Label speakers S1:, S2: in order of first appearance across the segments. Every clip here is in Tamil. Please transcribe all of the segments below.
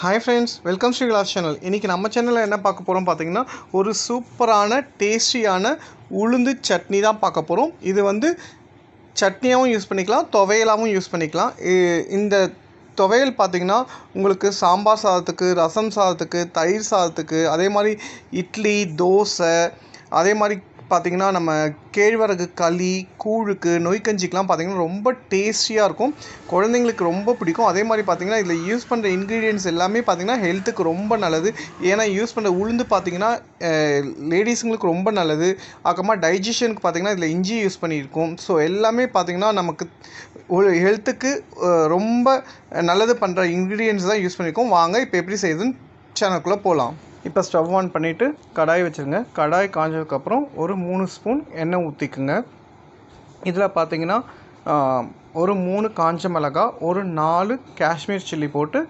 S1: Hi friends welcome Sri class channel இன்றைக்கி நம்ம சேனலில் என்ன பார்க்க போகிறோம் பார்த்தீங்கன்னா ஒரு சூப்பரான டேஸ்டியான உளுந்து சட்னி தான் பார்க்க போகிறோம் இது வந்து சட்னியாகவும் யூஸ் பண்ணிக்கலாம் துவையலாகவும் யூஸ் பண்ணிக்கலாம். இந்த துவையல் பார்த்தீங்கன்னா உங்களுக்கு சாம்பார் சாதத்துக்கு ரசம் சாதத்துக்கு தயிர் சாதத்துக்கு அதே மாதிரி இட்லி தோசை அதே மாதிரி பார்த்தீங்கன்னா நம்ம கேழ்வரகு களி கூழுக்கு நொய்க்கஞ்சிக்கெலாம் பார்த்திங்கன்னா ரொம்ப டேஸ்டியாக இருக்கும். குழந்தைங்களுக்கு ரொம்ப பிடிக்கும். அதே மாதிரி பார்த்திங்கன்னா இதில் யூஸ் பண்ணுற இன்க்ரீடியன்ஸ் எல்லாமே பார்த்தீங்கன்னா ஹெல்த்துக்கு ரொம்ப நல்லது. ஏன்னா யூஸ் பண்ணுற உளுந்து பார்த்தீங்கன்னா லேடிஸுங்களுக்கு ரொம்ப நல்லது. அப்புறமா டைஜஷனுக்கு பார்த்தீங்கன்னா இதில் இஞ்சி யூஸ் பண்ணியிருக்கோம். ஸோ எல்லாமே பார்த்தீங்கன்னா நமக்கு ஒரு ஹெல்த்துக்கு ரொம்ப நல்லது பண்ணுற இன்க்ரீடியன்ஸ் தான் யூஸ் பண்ணியிருக்கோம். வாங்க இப்போ எப்படி செய்யுதுன்னு சேனலுக்குள்ளே போகலாம் இப்போ ஸ்டவ் ஆன் பண்ணிவிட்டு கடாய் வச்சுருங்க. கடாய் காஞ்சதுக்கப்புறம் ஒரு மூணு ஸ்பூன் எண்ணெய் ஊற்றிக்குங்க இதில் பார்த்தீங்கன்னா ஒரு மூணு காஞ்ச மிளகா ஒரு நாலு காஷ்மீர் சில்லி போட்டு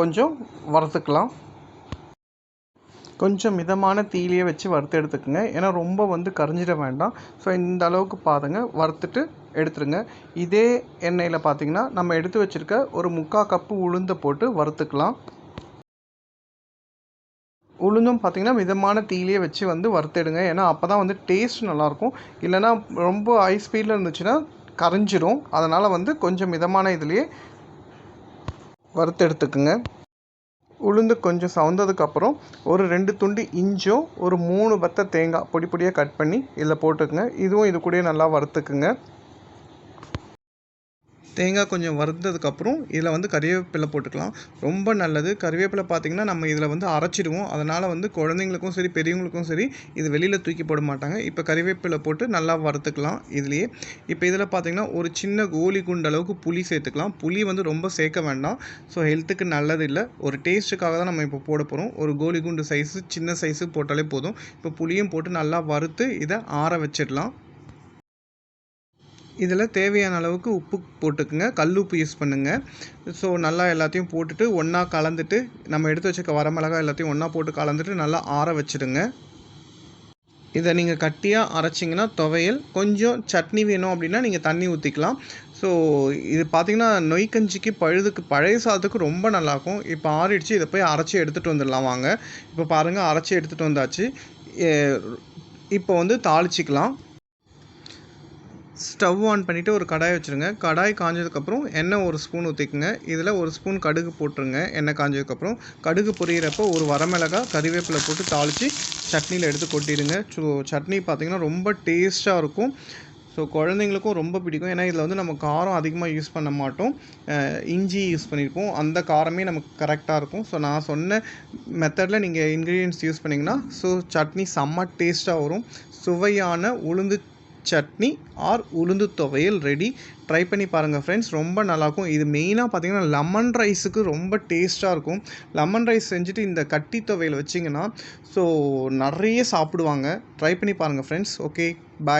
S1: கொஞ்சம் வறுத்துக்கலாம். கொஞ்சம் மிதமான தீலியை வச்சு வறுத்து எடுத்துக்கோங்க. ஏன்னா ரொம்ப வந்து கரிஞ்சிட வேண்டாம். ஸோ இந்த அளவுக்கு பாருங்க. வறுத்துட்டு எடுத்துருங்க. இதே எண்ணெயில் பார்த்தீங்கன்னா நம்ம எடுத்து வச்சுருக்க ஒரு முக்கால் கப்பு உளுந்தை போட்டு வறுத்துக்கலாம். உளுந்தும் பார்த்திங்கன்னா மிதமான தீயிலே வச்சு வந்து வறுத்தெடுங்க. ஏன்னா அப்போ தான் வந்து டேஸ்ட் நல்லாயிருக்கும். இல்லைன்னா ரொம்ப ஹை ஸ்பீடில் இருந்துச்சுன்னா கரைஞ்சிரும். அதனால் வந்து கொஞ்சம் மிதமான இதுலேயே வறுத்தெடுத்துக்குங்க. உளுந்து கொஞ்சம் சவுந்ததுக்கப்புறம் ஒரு ரெண்டு துண்டு இஞ்சும் ஒரு மூணு பத்த தேங்காய் பொடி பொடியாக கட் பண்ணி இதில் போட்டுக்குங்க. இதுவும் இது கூடயே நல்லா வறுத்துக்குங்க. தேங்காய் கொஞ்சம் வறுத்ததுக்கப்புறம் இதில் வந்து கறிவேப்பிலை போட்டுக்கலாம். ரொம்ப நல்லது. கறிவேப்பிலை பார்த்தீங்கன்னா நம்ம இதில் வந்து அரைச்சிடுவோம். அதனால் வந்து குழந்தைங்களுக்கும் சரி பெரியவங்களுக்கும் சரி இது வெளியில் தூக்கி போட மாட்டாங்க. இப்போ கறிவேப்பிலை போட்டு நல்லா வறுத்துக்கலாம் இதுலேயே. இப்போ இதில் பார்த்தீங்கன்னா ஒரு சின்ன கோலி குண்டு அளவுக்கு புளி சேர்த்துக்கலாம். புளி வந்து ரொம்ப சேர்க்க வேண்டாம். ஸோ ஹெல்த்துக்கு நல்லது இல்லை ஒரு டேஸ்ட்டுக்காக தான் நம்ம இப்போ போட போகிறோம். ஒரு கோலி குண்டு சைஸு சின்ன சைஸு போட்டாலே போதும். இப்போ புளியும் போட்டு நல்லா வறுத்து இதை ஆற வச்சிடலாம். இதில் தேவையான அளவுக்கு உப்பு போட்டுக்குங்க. கல் உப்பு யூஸ் பண்ணுங்கள் ஸோ நல்லா எல்லாத்தையும் போட்டுட்டு ஒன்றா கலந்துட்டு நம்ம எடுத்து வச்சுக்க வரமிளகா எல்லாத்தையும் ஒன்றா போட்டு கலந்துட்டு நல்லா ஆற வச்சிடுங்க. இதை நீங்கள் கட்டியாக அரைச்சிங்கன்னா துவையல். கொஞ்சம் சட்னி வேணும் அப்படின்னா நீங்கள் தண்ணி ஊற்றிக்கலாம் ஸோ இது பார்த்திங்கன்னா நொய்க்கஞ்சிக்கு பழுதுக்கு பழைய சாதத்துக்கு ரொம்ப நல்லாயிருக்கும் இப்போ ஆறிடுச்சு இதை போய் அரைச்சி எடுத்துகிட்டு வந்துடலாம் வாங்க. இப்போ பாருங்கள் அரைச்சி எடுத்துகிட்டு வந்தாச்சு. இப்போ வந்து தாளிச்சிக்கலாம். ஸ்டவ் ஆன் பண்ணிவிட்டு ஒரு கடாய் வச்சுருங்க. கடாய் காஞ்சதுக்கப்புறம் எண்ணெய் ஒரு ஸ்பூன் ஊற்றிக்குங்க இதில் ஒரு ஸ்பூன் கடுகு போட்டுருங்க. எண்ணெய் காஞ்சதுக்கப்புறம் கடுகு பொரியிறப்போ ஒரு வரமிளகாய் கறிவேப்பிலை போட்டு தாளித்து சட்னியில் எடுத்து கொட்டிடுங்க. ஸோ சட்னி பார்த்திங்கன்னா ரொம்ப டேஸ்ட்டாக இருக்கும். ஸோ குழந்தைங்களுக்கும் ரொம்ப பிடிக்கும். ஏன்னா இதில் வந்து நம்ம காரம் அதிகமாக யூஸ் பண்ண மாட்டோம். இஞ்சி யூஸ் பண்ணியிருப்போம் அந்த காரமே நமக்கு கரெக்டாக இருக்கும். ஸோ நான் சொன்ன மெத்தடில் நீங்கள் இன்க்ரீடியன்ஸ் யூஸ் பண்ணிங்கன்னா ஸோ சட்னி செம்ம டேஸ்ட்டாக வரும். சுவையான உளுந்து சட்னி ஆர் உளுந்து துவையல் ரெடி ட்ரை பண்ணி பாருங்கள் ஃப்ரெண்ட்ஸ் ரொம்ப நல்லாயிருக்கும். இது மெயினாக பார்த்தீங்கன்னா லெமன் ரைஸுக்கு ரொம்ப டேஸ்ட்டாக இருக்கும். லெமன் ரைஸ் செஞ்சுட்டு இந்த கட்டி துவையல் வச்சிங்கன்னா ஸோ நிறைய சாப்பிடுவாங்க. ட்ரை பண்ணி பாருங்கள் ஃப்ரெண்ட்ஸ் ஓகே பாய்